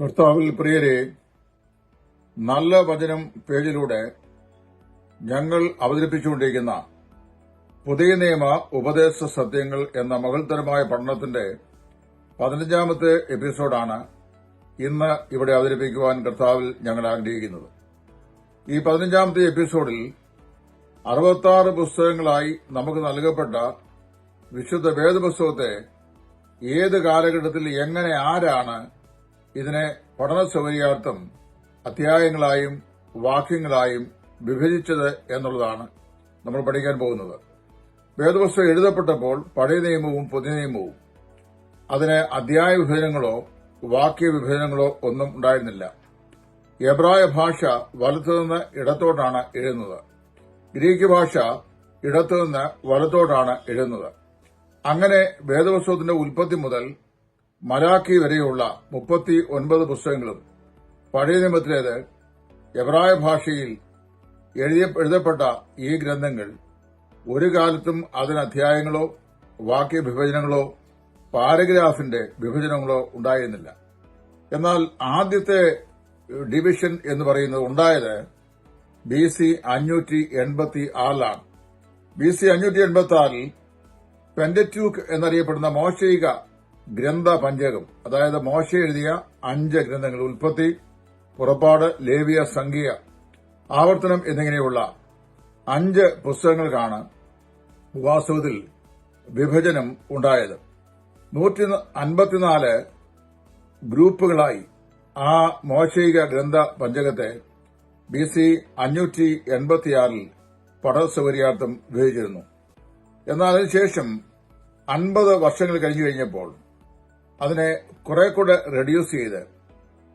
കർത്താവിൽ പ്രിയരെ നല്ല വചനം പേജിലൂടെ ഞങ്ങൾ അവതരിപ്പിച്ചുകൊണ്ടിരിക്കുന്ന പുതിയ നിയമ ഉപദേശ സത്യങ്ങൾ എന്ന മകൾത്തരമായ പഠനത്തിന്റെ പതിനഞ്ചാമത്തെ എപ്പിസോഡാണ് ഇന്ന് ഇവിടെ അവതരിപ്പിക്കുവാൻ കർത്താവിൽ ഞങ്ങൾ ആഗ്രഹിക്കുന്നത്. ഈ പതിനഞ്ചാമത്തെ എപ്പിസോഡിൽ അറുപത്താറ് പുസ്തകങ്ങളായി നമുക്ക് നൽകപ്പെട്ട വിശുദ്ധ വേദപുസ്തകത്തെ ഏത് കാലഘട്ടത്തിൽ എങ്ങനെ ആരാണ് ഇതിനെ പഠന സൗകര്യാർത്ഥം അധ്യായങ്ങളായും വാക്യങ്ങളായും വിഭജിച്ചത് എന്നുള്ളതാണ് നമ്മൾ പഠിക്കാൻ പോകുന്നത്. വേദപുസ്തകം എഴുതപ്പെട്ടപ്പോൾ പഴയ നിയമവും പുതിയ നിയമവും. അതിന് അധ്യായ വിഭജനങ്ങളോ വാക്യ വിഭജനങ്ങളോ ഒന്നും ഉണ്ടായിരുന്നില്ല. എബ്രായ ഭാഷ വലത്തുനിന്ന് ഇടത്തോട്ടാണ് എഴുതുന്നത്. ഗ്രീക്ക് ഭാഷ ഇടത്തുനിന്ന് വലത്തോട്ടാണ് എഴുതുന്നത്. അങ്ങനെ വേദപുസ്തകത്തിന്റെ ഉൽപ്പത്തി മുതൽ മലാക്കി വരെയുള്ള മുപ്പത്തി ഒൻപത് പുസ്തകങ്ങളും പഴയ നിയമത്തിലേത് എബ്രായ ഭാഷയിൽ എഴുതപ്പെട്ട ഈ ഗ്രന്ഥങ്ങൾ ഒരു കാലത്തും അതിന് അധ്യായങ്ങളോ വാക്യവിഭജനങ്ങളോ പാരഗ്രാഫിന്റെ വിഭജനങ്ങളോ ഉണ്ടായിരുന്നില്ല. എന്നാൽ ആദ്യത്തെ ഡിവിഷൻ എന്ന് പറയുന്നത് ഉണ്ടായത് ബി സി അഞ്ഞൂറ്റി എൺപത്തി ആറിലാണ് ബി സി അഞ്ഞൂറ്റി എൺപത്തി ആറിൽ പെന്ററ്റ്യൂക്ക് എന്നറിയപ്പെടുന്ന മോശയിക ഗ്രന്ഥ പഞ്ചകം അതായത് മോശ എഴുതിയ അഞ്ച് ഗ്രന്ഥങ്ങൾ ഉൽപ്പത്തി പുറപ്പാട് ലേവിയ സംഖ്യ ആവർത്തനം എന്നിങ്ങനെയുള്ള അഞ്ച് പുസ്തകങ്ങൾക്കാണ് വാസ്തവത്തിൽ വിഭജനം ഉണ്ടായത്. നൂറ്റി അൻപത്തിനാല് ഗ്രൂപ്പുകളായി ആ മോശയിക ഗ്രന്ഥ പഞ്ചകത്തെ ബി സി അഞ്ഞൂറ്റി എൺപത്തിയാറിൽ പഠന സൗകര്യാർത്ഥം വിഭജിച്ചിരുന്നു. എന്നാൽ അതിനുശേഷം അൻപത് വർഷങ്ങൾ കഴിഞ്ഞു കഴിഞ്ഞപ്പോൾ അതിനെ കുറെ കൂടെ റെഡ്യൂസ് ചെയ്ത്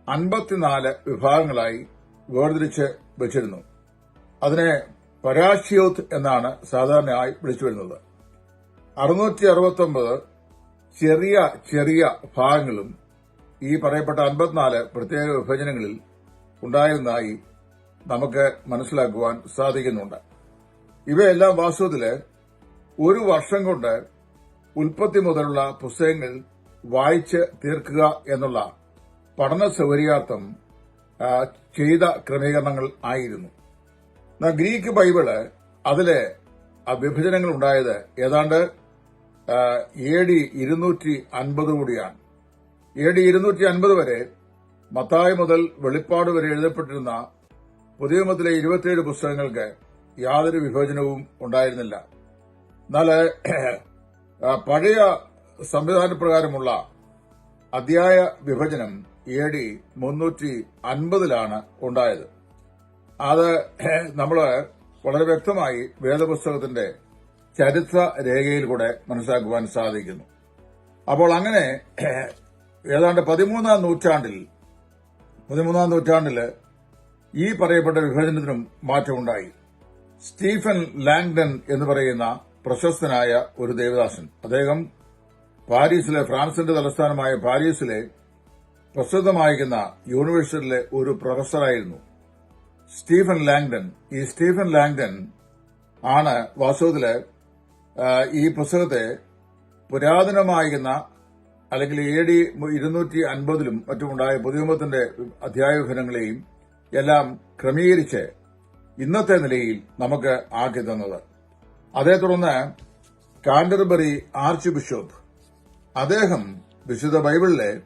അൻപത്തിനാല് വിഭാഗങ്ങളായി വേർതിരിച്ച് വെച്ചിരുന്നു. അതിനെ പരാഷ്യോത്ത് എന്നാണ് സാധാരണയായി വിളിച്ചു വരുന്നത്. അറുന്നൂറ്റി അറുപത്തൊമ്പത് ചെറിയ ചെറിയ ഭാഗങ്ങളും ഈ പറയപ്പെട്ട അൻപത്തിനാല് പ്രത്യേക വിഭജനങ്ങളിൽ ഉണ്ടായിരുന്നതായി നമുക്ക് മനസ്സിലാക്കുവാൻ സാധിക്കുന്നുണ്ട്. ഇവയെല്ലാം വാസ്തവത്തിൽ ഒരു വർഷം കൊണ്ട് ഉൽപ്പത്തി മുതലുള്ള പുസ്തകങ്ങൾ വായിച്ച് തീർക്കുക എന്നുള്ള പഠന സൗകര്യാർത്ഥം ചെയ്ത ക്രമീകരണങ്ങൾ ആയിരുന്നു. ഗ്രീക്ക് ബൈബിൾ അതിലെ വിഭജനങ്ങൾ ഉണ്ടായത് ഏതാണ്ട് എ ഡി ഇരുന്നൂറ്റി അൻപത് കൂടിയാണ്. എ ഡി ഇരുന്നൂറ്റി അൻപത് വരെ മത്തായ മുതൽ വെളിപ്പാട് വരെ എഴുതപ്പെട്ടിരുന്ന പുതിയമത്തിലെ ഇരുപത്തിയേഴ് പുസ്തകങ്ങൾക്ക് യാതൊരു വിഭജനവും ഉണ്ടായിരുന്നില്ല. എന്നാൽ പഴയ സംവിധാനപ്രകാരമുള്ള അധ്യായ വിഭജനം എ ഡി മുന്നൂറ്റി അൻപതിലാണ് ഉണ്ടായത്. അത് നമ്മൾ വളരെ വ്യക്തമായി വേദപുസ്തകത്തിന്റെ ചരിത്ര രേഖയിൽ കൂടെ മനസ്സിലാക്കുവാൻ സാധിക്കുന്നു. അപ്പോൾ അങ്ങനെ ഏതാണ്ട് പതിമൂന്നാം നൂറ്റാണ്ടിൽ പതിമൂന്നാം നൂറ്റാണ്ടിൽ ഈ പറയപ്പെട്ട വിഭജനത്തിനും മാറ്റമുണ്ടായി. സ്റ്റീഫൻ ലാങ്ഡൻ എന്ന് പറയുന്ന പ്രശസ്തനായ ഒരു ദേവദാസൻ. അദ്ദേഹം പാരീസിലെ ഫ്രാൻസിന്റെ തലസ്ഥാനമായ പാരീസിലെ പ്രസിദ്ധമായിരിക്കുന്ന യൂണിവേഴ്സിറ്റിയിലെ ഒരു പ്രൊഫസറായിരുന്നു സ്റ്റീഫൻ ലാങ്ഡൻ. ഈ സ്റ്റീഫൻ ലാങ്ഡൻ ആണ് വാസ്തവത്തിൽ ഈ പുസ്തകത്തെ പുരാതനമായിരിക്കുന്ന അല്ലെങ്കിൽ എ ഡി ഇരുന്നൂറ്റി അൻപതിലും മറ്റുമുണ്ടായ പുതിയമത്തിന്റെ അധ്യായ എല്ലാം ക്രമീകരിച്ച് ഇന്നത്തെ നിലയിൽ നമുക്ക് ആക്കി തന്നത്. അതേ തുടർന്ന് കാൻഡർബറി ആർച്ച് ബിഷപ്പ് അദ്ദേഹം വിശുദ്ധ ബൈബിളിലെ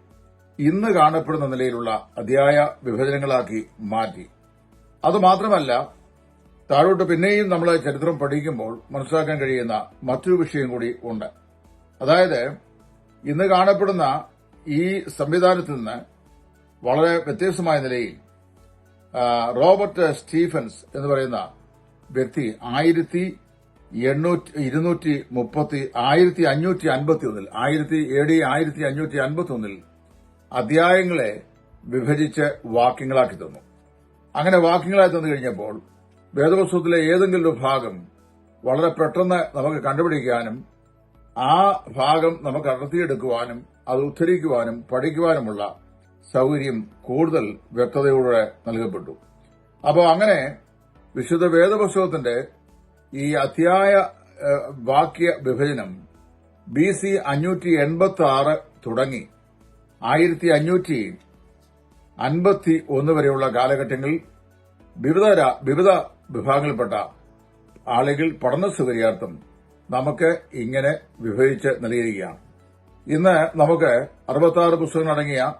ഇന്ന് കാണപ്പെടുന്ന നിലയിലുള്ള അതിയായ വിഭജനങ്ങളാക്കി മാറ്റി. അതുമാത്രമല്ല താഴോട്ട് പിന്നെയും നമ്മൾ ചരിത്രം പഠിക്കുമ്പോൾ മനസ്സിലാക്കാൻ കഴിയുന്ന മറ്റൊരു വിഷയം കൂടി ഉണ്ട്. അതായത് ഇന്ന് കാണപ്പെടുന്ന ഈ സംവിധാനത്തിൽ നിന്ന് വളരെ വ്യത്യസ്തമായ നിലയിൽ റോബർട്ട് സ്റ്റീഫൻസ് എന്ന് പറയുന്ന വ്യക്തി ആയിരത്തി എണ്ണൂറ്റി ഇരുന്നൂറ്റി മുപ്പത്തി ആയിരത്തി അഞ്ഞൂറ്റി അൻപത്തി ഒന്നിൽ ആയിരത്തി എ ആയിരത്തി അഞ്ഞൂറ്റി അൻപത്തി ഒന്നിൽ അധ്യായങ്ങളെ വിഭജിച്ച് വാക്യങ്ങളാക്കി തന്നു. അങ്ങനെ വാക്യങ്ങളായി തന്നു കഴിഞ്ഞപ്പോൾ വേദപുസ്തകത്തിലെ ഏതെങ്കിലും ഒരു ഭാഗം വളരെ പെട്ടെന്ന് നമുക്ക് കണ്ടുപിടിക്കാനും ആ ഭാഗം നമുക്ക് അടർത്തിയെടുക്കുവാനും അത് ഉദ്ധരിക്കുവാനും പഠിക്കുവാനുമുള്ള സൗകര്യം കൂടുതൽ വ്യക്തതയോടെ നൽകപ്പെട്ടു. അപ്പോൾ അങ്ങനെ വിശുദ്ധ വേദപുസ്തകത്തിന്റെ ഈ അധ്യായ വാക്യ വിഭജനം ബി സി അഞ്ഞൂറ്റി എൺപത്തി ആറ് തുടങ്ങി. ആയിരത്തി അഞ്ഞൂറ്റി അൻപത്തി ഒന്ന് വരെയുള്ള കാലഘട്ടങ്ങളിൽ വിവിധ വിവിധ വിഭാഗങ്ങളിൽപ്പെട്ട ആളുകൾ പഠന സൗകര്യാർത്ഥം നമുക്ക് ഇങ്ങനെ വിഭജിച്ച് നൽകിയിരിക്കുകയാണ്. ഇന്ന് നമുക്ക് അറുപത്താറ് പുസ്തകങ്ങൾ അടങ്ങിയ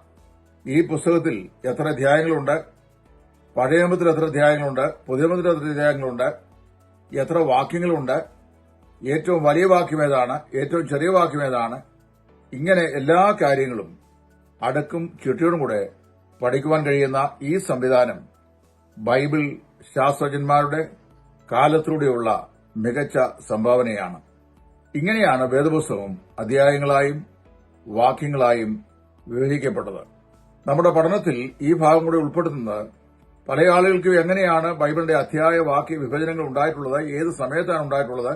ഈ പുസ്തകത്തിൽ എത്ര അധ്യായങ്ങളുണ്ട്? പഴയ നിയമത്തിൽ എത്ര അധ്യായങ്ങളുണ്ട്? പുതിയ നിയമത്തിൽ എത്ര അധ്യായങ്ങളുണ്ട്? എത്ര വാക്യങ്ങളുണ്ട്? ഏറ്റവും വലിയ വാക്യം ഏതാണ്? ഏറ്റവും ചെറിയ വാക്യം ഏതാണ്? ഇങ്ങനെ എല്ലാ കാര്യങ്ങളും അടക്കും ചിട്ടയോടും കൂടെ പഠിക്കുവാൻ കഴിയുന്ന ഈ സംവിധാനം ബൈബിൾ ശാസ്ത്രജ്ഞന്മാരുടെ കാലത്തിലൂടെയുള്ള മികച്ച സംഭാവനയാണ്. ഇങ്ങനെയാണ് വേദപുസ്തകം അധ്യായങ്ങളായും വാക്യങ്ങളായും വിഭജിക്കപ്പെട്ടത് നമ്മുടെ പഠനത്തിൽ ഈ ഭാഗം കൂടെ ഉൾപ്പെടുത്തുന്നത് പല ആളുകൾക്കും എങ്ങനെയാണ് ബൈബിളിന്റെ അധ്യായ വാക്യ വിഭജനങ്ങൾ ഉണ്ടായിട്ടുള്ളത് ഏത് സമയത്താണ് ഉണ്ടായിട്ടുള്ളത്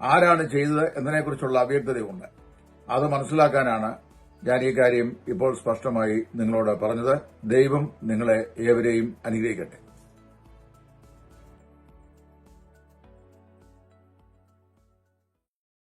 ആരാണ് ചെയ്തത് എന്നതിനെക്കുറിച്ചുള്ള അവ്യക്തതയുണ്ട്. അത് മനസ്സിലാക്കാനാണ് ഞാൻ ഈ കാര്യം ഇപ്പോൾ സ്പഷ്ടമായി നിങ്ങളോട് പറഞ്ഞത്. ദൈവം നിങ്ങളെ ഏവരെയും അനുഗ്രഹിക്കട്ടെ.